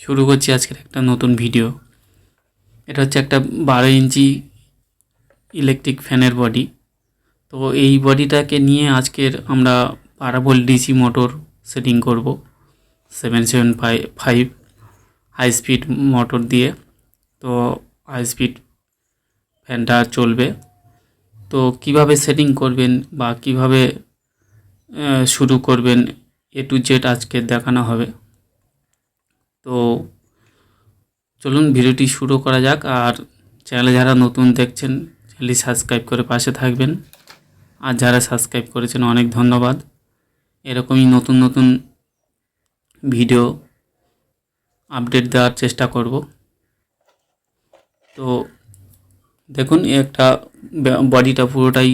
শুরু করছি আজকের একটা নতুন ভিডিও এটা হচ্ছে একটা বারো ইঞ্চি ইলেকট্রিক ফ্যানের বডি তো এই বডিটাকে নিয়ে আজকের আমরা পারাবল ডিসি মোটর সেটিং করব। Seven seven five high speed motor দিয়ে। তো হাই স্পিড ফ্যানটা চলবে। তো কীভাবে সেটিং করবেন বা কীভাবে শুরু করবেন এ টু জেড আজকে দেখানো হবে। তো চলুন ভিডিওটি শুরু করা যাক আর চ্যানেলে যারা নতুন দেখছেন, চ্যানেলটি সাবস্ক্রাইব করে পাশে থাকবেন। আর যারা সাবস্ক্রাইব করেছেন, অনেক ধন্যবাদ। এরকমই নতুন নতুন ভিডিও আপডেট দেওয়ার চেষ্টা করব। তো দেখুন একটা বডিটা পুরোটাই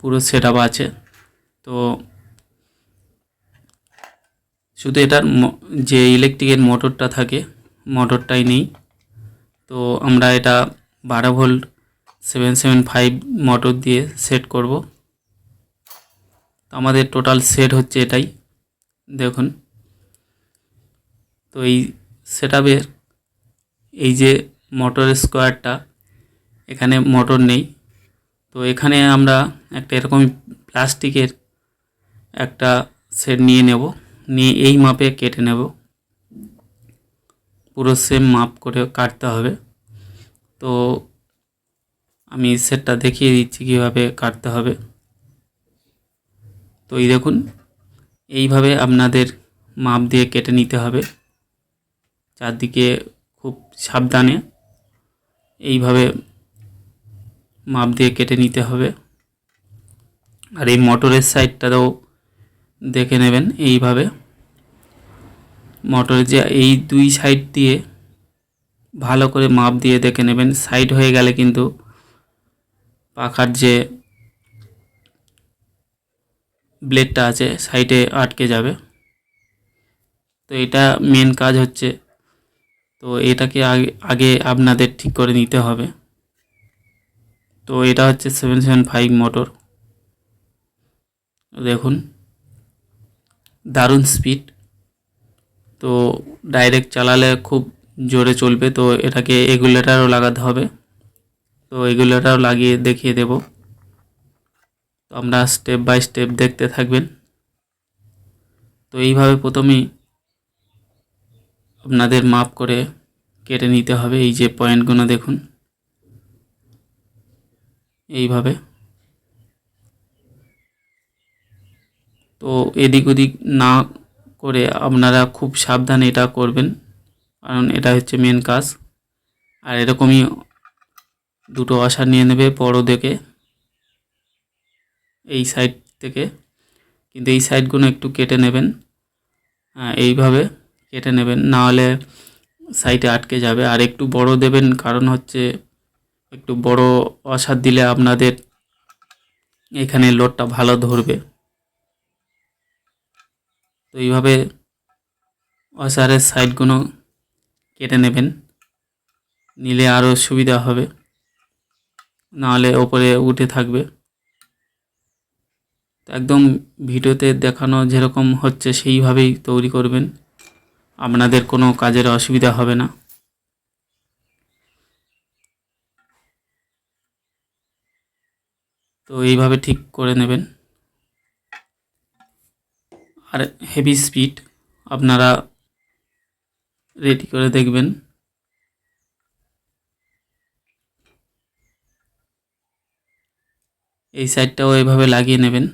পুরো সেট আছে। তো শুধু এটার যে ইলেকট্রিকের মোটরটা থাকে মোটরটাই নেই। তো আমরা এটা বারো volt seven seven five motor দিয়ে সেট করব। আমাদের টোটাল সেট হচ্ছে এটাই, দেখুন। তো এই সেট এই যে মোটরের স্কোয়ারটা এখানে মোটর নেই। তো এখানে আমরা একটা এরকমই প্লাস্টিকের একটা সেট নিয়ে নেব। নিয়ে এই মাপে কেটে নেব। পুরো সেম মাপ করে কাটতে হবে। তো আমি সেটটা দেখিয়ে দিচ্ছি কীভাবে কাটতে হবে। তো এই দেখুন, এইভাবে আপনাদের মাপ দিয়ে কেটে নিতে হবে। চারদিকে খুব সাবধানে এইভাবে মাপ দিয়ে কেটে নিতে হবে। আর এই মোটরের সাইডটাও দেখে নেবেন এইভাবে। মোটরের যে এই দুই সাইড দিয়ে ভালো করে মাপ দিয়ে দেখে নেবেন। সাইড হয়ে গেলে কিন্তু পাখার যে ব্লেডটা আছে সাইডে আটকে যাবে। তো এটা মেন কাজ হচ্ছে, তো এটাকে আগে আগে আপনাদের ঠিক করে নিতে হবে। তো এটা হচ্ছে সেভেন সেভেন ফাইভ মোটর দেখুন। দারুণ স্পিড তো ডাইরেক্ট চালালে খুব জোরে চলবে, তো এটাকে এগুলেটারও লাগাতে হবে। তো এগুলেটারও লাগিয়ে দেখিয়ে দেব। তো আমরা স্টেপ বাই স্টেপ দেখতে থাকবেন। তো এইভাবে প্রথমেই আপনাদের মাপ করে কেটে নিতে হবে, এই যে পয়েন্টগুলো দেখুন। এইভাবে। তো এদিক ওদিক না করে আপনারা খুব সাবধানে এটা করবেন। কারণ এটা হচ্ছে মেন কাজ। আর এরকমই দুটো আশা নিয়ে নেবে বড় দেখে এই সাইড থেকে। কিন্তু এই সাইডগুলো একটু কেটে নেবেন। হ্যাঁ, এইভাবে কেটে নেবেন। না হলে সাইডে আটকে যাবে। আর একটু বড় দেবেন কারণ হচ্ছে একটু বড় অসার দিলে আপনাদের এখানে লোডটা ভালো ধরবে। তো এইভাবে অসারের সাইডগুলো কেটে নেবেন। নিলে আরও সুবিধা হবে। নাহলে ওপরে উঠে থাকবে। একদম ভিডিওতে দেখানো যেরকম হচ্ছে সেইভাবেই তৈরি করবেন। আপনাদের কোনো কাজের অসুবিধা হবে না। তো এইভাবে ঠিক করে নেবেন। আর হেভি স্পিড আপনারা রেডি করে দেখবেন। এই সাইডটাও এভাবে লাগিয়ে নেবেন।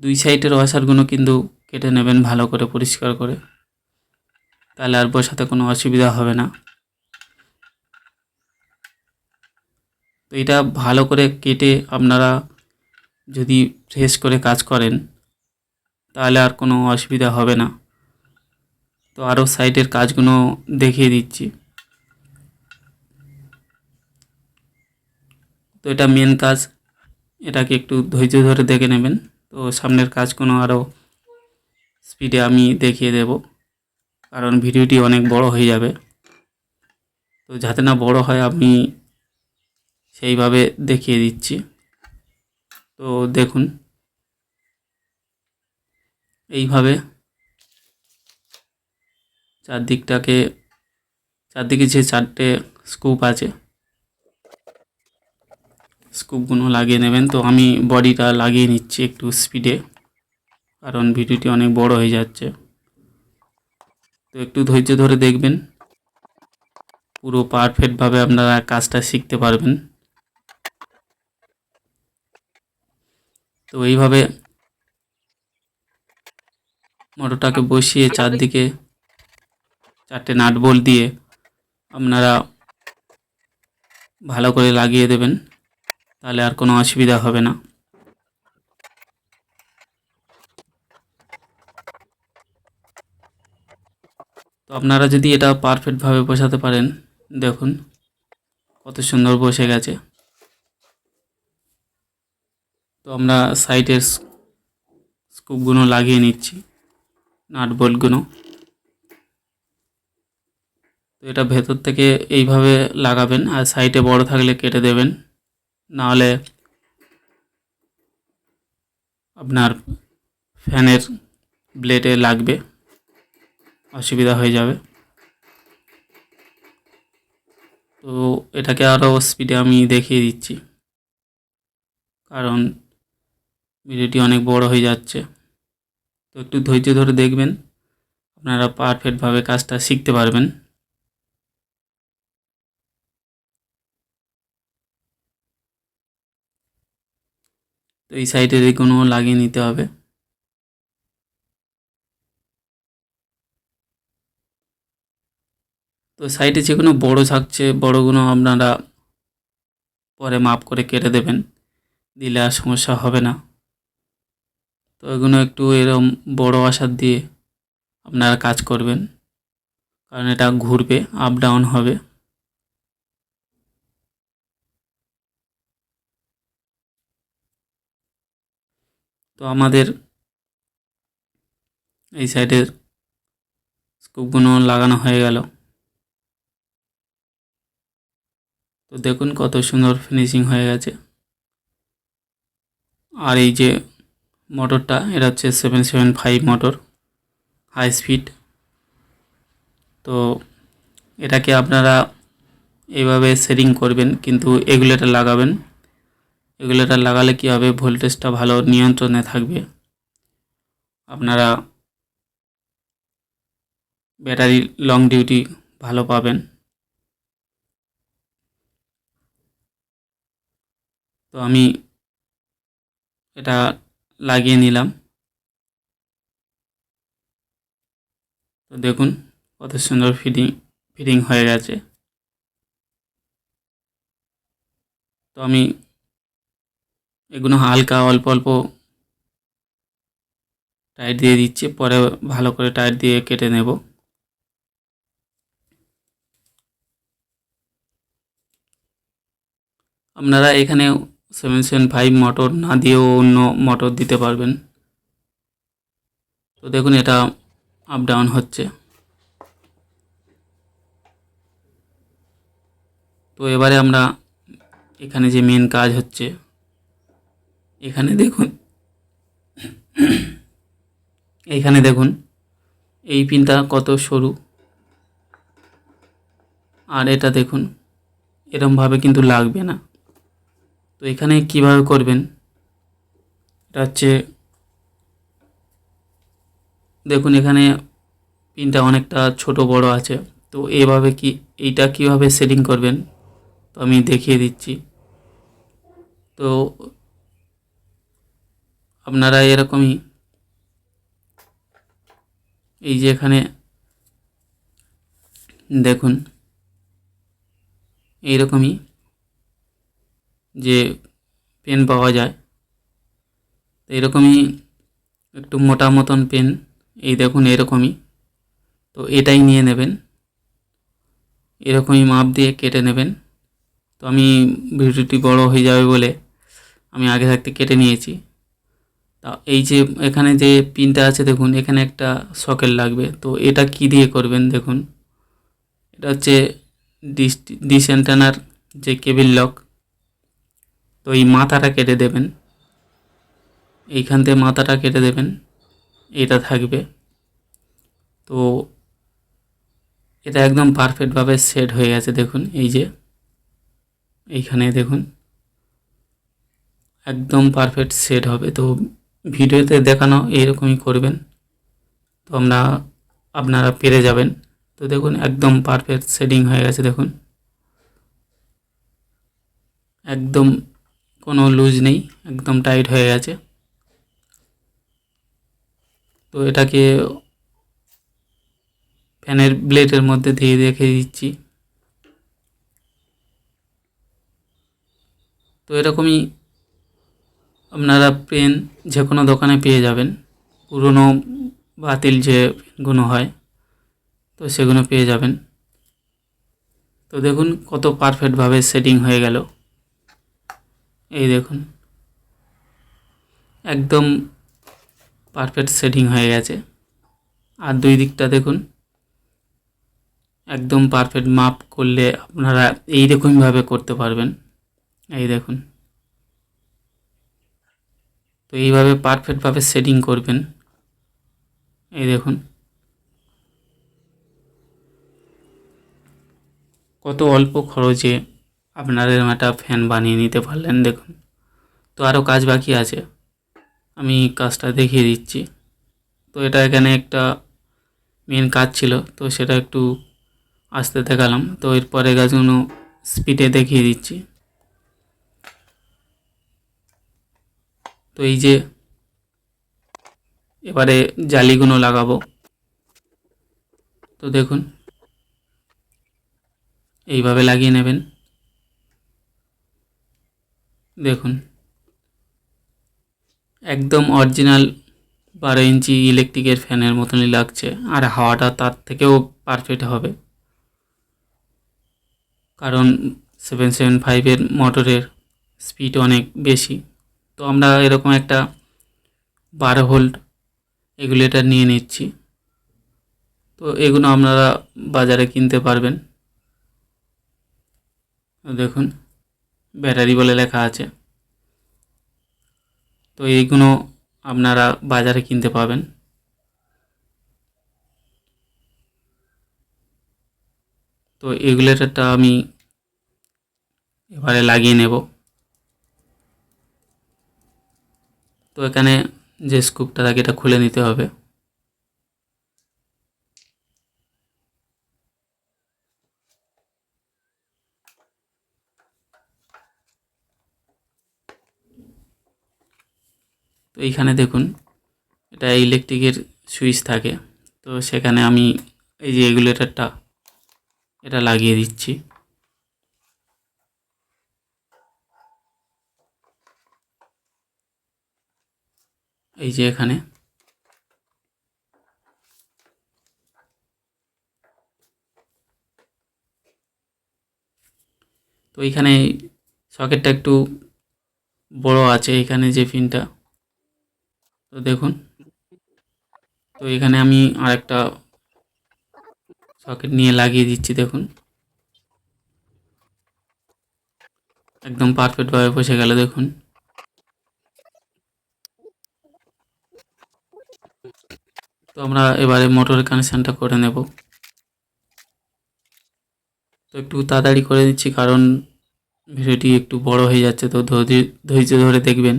দুই সাইডের ওয়াশারগুলো কিন্তু কেটে নেবেন ভালো করে, পরিষ্কার করে। তাহলে আর বসাতে কোনো অসুবিধা হবে না। তো এটা ভালো করে কেটে আপনারা যদি ফ্রেশ করে কাজ করেন, তাহলে আর কোনো অসুবিধা হবে না। তো আরও সাইডের কাজগুলো দেখিয়ে দিচ্ছি। তো এটা মেন কাজ। এটাকে একটু ধৈর্য ধরে দেখে নেবেন। তো সামনের কাজগুলো আরও স্পিডে আমি দেখিয়ে দেব। কারণ ভিডিওটি অনেক বড় হয়ে যাবে। তো যাতে না বড় হয়, আমি সেইভাবে দেখিয়ে দিচ্ছি। তো দেখুন, এইভাবে চারদিকটাকে, চারদিকে যে চারটে স্কুপ আছে স্কুপগুলো লাগিয়ে নেবেন। তো আমি বডিটা লাগিয়ে নিচ্ছি একটু স্পিডে কারণ ভিডিওটি অনেক বড় হয়ে যাচ্ছে। তো একটু ধৈর্য ধরে দেখবেন, পুরো পারফেক্টভাবে আপনারা কাজটা শিখতে পারবেন। তো এইভাবে মোটরটাকে বসিয়ে চারদিকে চারটে নাট বোল্ট দিয়ে আপনারা ভালো করে লাগিয়ে দেবেন তাহলে আর কোনো অসুবিধা হবে না। তো আপনারা যদি এটা পারফেক্টভাবে বসাতে পারেন দেখুন কত সুন্দর বসে গেছে। তো আমরা সাইডের স্কুপগুলো লাগিয়ে নিচ্ছি নাট বোল্টগুলো তো এটা ভেতর থেকে এইভাবে লাগাবেন আর সাইডে বড় থাকলে কেটে দেবেন। নাহলে আপনার ফ্যানের ব্লেডে লাগবে, অসুবিধা হয়ে যাবে। তো এটাকে আরও স্পিডে আমি দেখিয়ে দিচ্ছি। কারণ ভিডিওটি অনেক বড় হয়ে যাচ্ছে। তো একটু ধৈর্য ধরে দেখবেন, আপনারা পারফেক্টভাবে কাজটা শিখতে পারবেন। তো এই সাইডের এগুলো লাগিয়ে নিতে হবে। তো সাইডে যেগুলো বড় থাকছে বড়গুলো আপনারা পরে মাপ করে কেটে দেবেন। দিলে আর সমস্যা হবে না। তো এগুলো একটু এরম বড় আশার দিয়ে আপনারা কাজ করবেন। কারণ এটা ঘুরবে আপ ডাউন হবে। তো আমাদের এই সাইডের স্কুপগুলো লাগানো হয়ে গেল। তো দেখুন কত সুন্দর ফিনিশিং হয়ে গেছে। আর এই যে মোটরটা, এটা হচ্ছে seven seven five motor high speed তো এটাকে আপনারা এইভাবে সেটিং করবেন, কিন্তু এগুলেটার লাগাবেন। এগুলেটার লাগালে কী হবে? ভোল্টেজটা ভালো নিয়ন্ত্রণে থাকবে। আপনারা ব্যাটারি লং ডিউটি ভালো পাবেন। তো আমি এটা লাগিয়ে নিলাম। তো দেখুন কত সুন্দর ফিটিং ফিটিং হয়ে গেছে। তো আমি এগুলো হালকা অল্প অল্প টাইট দিয়ে দিচ্ছি, পরে ভালো করে টাইট দিয়ে কেটে নেব। আপনারা এখানে সেভেন সেভেন ফাইভ মোটর না দিয়েও অন্য মোটর দিতে পারবেন। তো দেখুন এটা আপ ডাউন হচ্ছে। তো এবারে আমরা এখানে যে মেন কাজ হচ্ছে, এখানে দেখুন এইখানে দেখুন, এই পিনটা কত সরু। আর এটা দেখুন, এরমভাবে কিন্তু লাগবে না। তো এখানে কীভাবে করবেন? এটা হচ্ছে দেখুন, এখানে পিনটা অনেকটা ছোট বড় আছে। তো এভাবে কি, এইটা কীভাবে সেটিং করবেন? তো আমি দেখিয়ে দিচ্ছি। তো আপনারা এরকমই এই যে এখানে দেখুন, এইরকমই যে পেন পাওয়া যায়। তো এরকমই একটু মোটা মতন পেন, এই দেখুন এরকমই। তো এটাই নিয়ে নেবেন। এরকমই মাপ দিয়ে কেটে নেবেন। তো আমি ভিডিওটি বড় হয়ে যাবে বলে আমি আগে থাকতে কেটে নিয়েছি। তা এই যে এখানে যে পিনটা আছে দেখুন, এখানে একটা সকেট লাগবে। তো এটা কি দিয়ে করবেন দেখুন। এটা হচ্ছে ডিস ডিস অ্যান্টেনার যে কেবিল লক। তো এই মাথাটা কেটে দেবেন। এইখান থেকে মাথাটা কেটে দেবেন। এটা থাকবে। তো এটা একদম পারফেক্টভাবে সেট হয়ে গেছে দেখুন, এই যে। এইখানে দেখুন। একদম পারফেক্ট সেট হবে। তো ভিডিওতে দেখানো এইরকমই করবেন। তো আমরা, আপনারা পেরে যাবেন। তো দেখুন, একদম পারফেক্ট সেটিং হয়ে গেছে দেখুন। একদম কোনো লুজ নেই, একদম টাইট হয়ে গেছে। তো এটাকে ফ্যানের ব্লেডের মধ্যে দিয়ে রেখে দিচ্ছি। তো এরকমই আপনারা পেন যে কোনো দোকানে পেয়ে যাবেন। পুরনো বাতিল যে পেনগুলো হয়, তো সেগুলো পেয়ে যাবেন। তো দেখুন কত পারফেক্টভাবে সেটিং হয়ে গেল। এই দেখুন। একদম পারফেক্ট সেটিং হয়ে গেছে। আর দুই দিকটা দেখুন। একদম পারফেক্ট মাপ করলে আপনারা এই রকমভাবে করতে পারবেন। এই দেখুন। তো এইভাবে পারফেক্টভাবে সেটিং করবেন। এই দেখুন। কত অল্প খরচে আপনারা এরকম একটা ফ্যান বানিয়ে নিতে পারলেন, দেখুন। তো আরও কাজ বাকি আছে। আমি কাজটা দেখিয়ে দিচ্ছি। তো এটা এখানে একটা মেন কাজ ছিল, তো সেটা একটু আস্তে দেখালাম। তো এরপরে কাজগুলো স্পিডে দেখিয়ে দিচ্ছি। তো এই যে এবারে জালিগুলো লাগাবো। তো দেখুন, এইভাবে লাগিয়ে নেবেন। দেখুন। একদম অরিজিনাল বারো ইঞ্চি ইলেকট্রিকের ফ্যানের মতনই লাগছে। আর হাওয়াটা তার থেকেও পারফেক্ট হবে। কারণ সেভেন সেভেন ফাইভের মোটরের স্পিড অনেক বেশি। তো আমরা এরকম একটা বারো ভোল্ট এগুলেটার নিয়ে নিচ্ছি। তো এগুলো আপনারা বাজারে কিনতে পারবেন। দেখুন। ব্যাটারি বলে লেখা আছে। তো এইগুলো আপনারা বাজারে কিনতে পাবেন। তো এগুলেটারটা আমি এবারে লাগিয়ে নেব। তো এখানে যে স্কুপটা থাকে এটা খুলে নিতে হবে। তো এইখানে দেখুন, এটা ইলেকট্রিকের সুইচ থাকে। তো সেখানে আমি এই যে রেগুলেটরটা এটা লাগিয়ে দিচ্ছি। এই যে এখানে। তো এইখানে সকেটটা একটু বড় আছে এখানে যে পিনটা তো দেখুন। তো এখানে আমি আরেকটা সকেট নিয়ে লাগিয়ে দিচ্ছি, দেখুন। একদম পারফেক্টভাবে বসে গেল, দেখুন। তো আমরা এবারে মোটরের কানেকশানটা করে নেব। তো একটু তাড়াতাড়ি করে দিচ্ছি, কারণ ভিডিওটি একটু বড় হয়ে যাচ্ছে, তো ধৈর্য ধরে দেখবেন।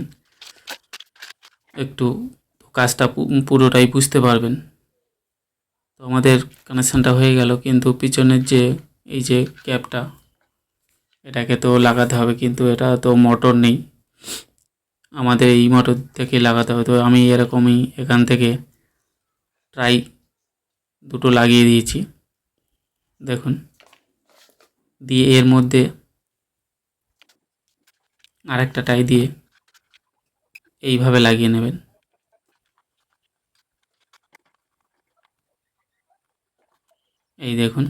একটু কাজটা পুরোটাই বুঝতে পারবেন। তো আমাদের কানেকশানটা হয়ে গেল, কিন্তু পিছনের যে, এই যে ক্যাপটা এটাকে তো লাগাতে হবে, কিন্তু এটা তো মোটর নেই। আমাদের এই মোটর থেকে লাগাতে হবে, তো আমি এরকমই এখান থেকে ট্রাই দুটো লাগিয়ে দিয়েছি। দেখুন, দিয়ে এর মধ্যে আরেকটা টাই দিয়ে এইভাবে লাগিয়ে নেবেন। এই দেখুন।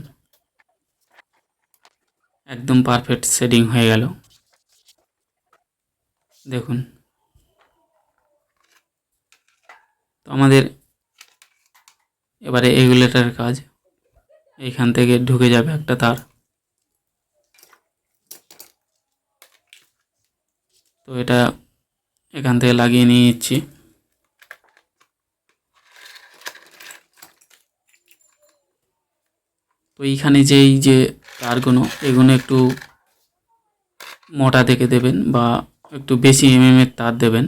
একদম পারফেক্ট সেটিং হয়ে গেল। দেখুন। তো আমাদের এবারে এগুলেটার কাজ। এইখান থেকে ঢুকে যাবে একটা তার। তো এটা এখান থেকে লাগিয়ে নিয়ে নিচ্ছি। তো এইখানে যে এই যে তারগুলো এগুলো একটু মোটা দেখে দেবেন বা একটু বেশি এমএম এর তার দেবেন।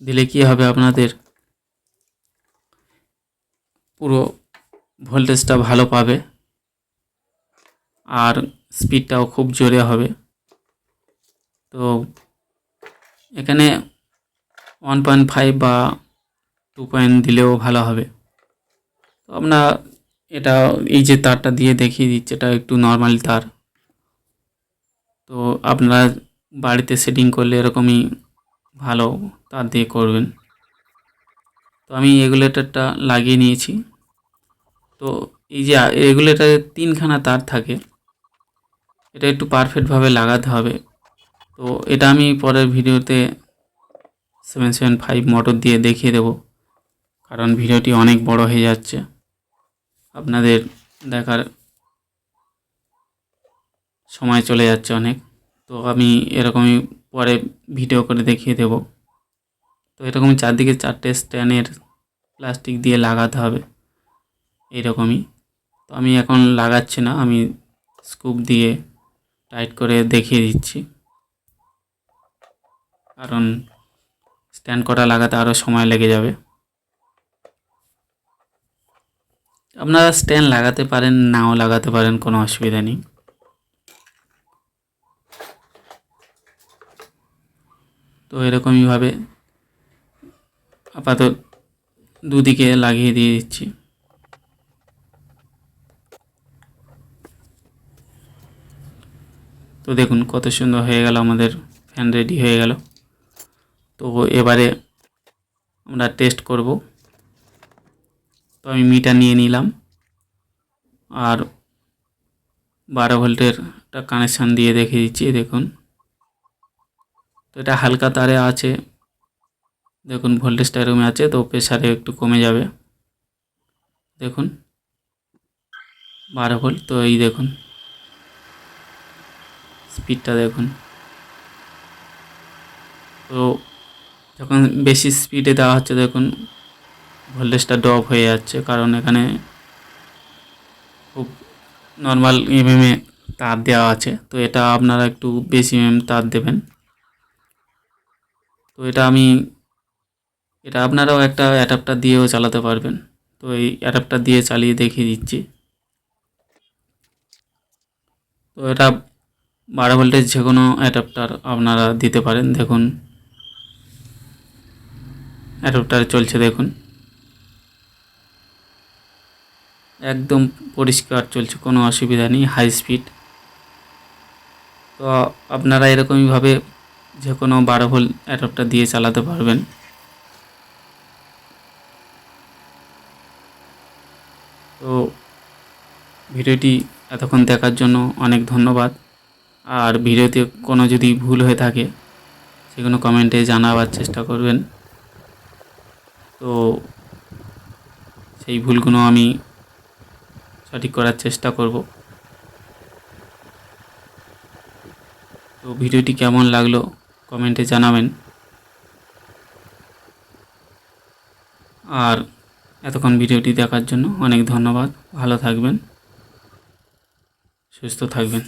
দিলে কি হবে আপনাদের? পুরো ভোল্টেজটা ভালো পাবে। আর স্পিডটাও খুব জোরে হবে। তো এখানে ওয়ান পয়েন্ট ফাইভ বা টু পয়েন্ট দিলেও ভালো হবে। তো আমরা এটা এই যে তারটা দিয়ে দেখিয়ে দিচ্ছে, এটা একটু নর্মাল তার। তো আপনারা বাড়িতে সেটিং করলে এরকমই ভালো তার দিয়ে করবেন। তো আমি রেগুলেটরটা লাগিয়ে নিয়েছি। তো এই যে রেগুলেটারে তিনখানা তার থাকে, এটা একটু পারফেক্টভাবে লাগাতে হবে। তো এটা আমি পরের ভিডিওতে সেভেন সেভেন ফাইভ মোটর দিয়ে দেখিয়ে দেব, কারণ ভিডিওটি অনেক বড় হয়ে যাচ্ছে। আপনাদের দেখার সময় চলে যাচ্ছে অনেক। তো আমি এরকমই পরে ভিডিও করে দেখিয়ে দেব। তো এরকমই চারদিকে চারটে স্ট্যান্ডের প্লাস্টিক দিয়ে লাগাতে হবে, এইরকমই। তো আমি এখন লাগাচ্ছি না, আমি স্কুপ দিয়ে টাইট করে দেখিয়ে দিচ্ছি। কারণ স্ট্যান্ড করা লাগাতে আরও সময় লেগে যাবে। আপনারা স্ট্যান্ড লাগাতে পারেন, নাও লাগাতে পারেন, কোনো অসুবিধা নেই। তো এরকমইভাবে আপাতত দুদিকে লাগিয়ে দিয়ে দিচ্ছি। তো দেখুন কত সুন্দর হয়ে গেল আমাদের ফ্যান রেডি হয়ে গেল। তো এবারে আমরা টেস্ট করব। তো আমি মিটার নিয়ে নিলাম। আর বারো ভোল্টের একটা কানেকশান দিয়ে দেখিয়ে দিচ্ছি দেখুন। তো এটা হালকা তারে আছে। দেখুন ভোল্টেজটা এরকমই আছে, তো প্রেশারে একটু কমে যাবে। দেখুন। বারো ভোল্ট তো এই দেখুন। স্পিডটা দেখুন। তো যখন বেশি স্পিডে দেওয়া হচ্ছে দেখুন ভোল্টেজটা ড্রপ হয়ে যাচ্ছে। কারণ এখানে খুব নর্মাল এমএমে তার দেওয়া আছে। তো এটা আপনারা একটু বেশি এমএম তার দেবেন। তো এটা আমি, এটা আপনারাও একটা অ্যাডাপ্টার দিয়েও চালাতে পারবেন। তো এই অ্যাডাপ্টার দিয়ে চালিয়ে দেখিয়ে দিচ্ছি। তো এটা বারো ভোল্টেজ যে কোনো অ্যাডাপ্টার আপনারা দিতে পারেন। দেখুন। অ্যাডাপ্টার চলছে, দেখুন। একদম পরিষ্কার চলছে, কোনো অসুবিধা নেই হাই স্পিড তো আপনারা এরকমইভাবে যে কোনো বারো ভোল্ট অ্যাডাপ্টার দিয়ে চালাতে পারবেন। তো ভিডিওটি এতক্ষণ দেখার জন্য অনেক ধন্যবাদ। আর ভিডিওতে কোনো যদি ভুল হয়ে থাকে, সেগুলো কমেন্টে জানাবার চেষ্টা করবেন। তো সেই ভুলগুলো আমি সঠিক করার চেষ্টা করব। তো ভিডিওটি কেমন লাগল কমেন্টে জানাবেন। আর এতক্ষণ ভিডিওটি দেখার জন্য অনেক ধন্যবাদ। ভালো থাকবেন, সুস্থ থাকবেন।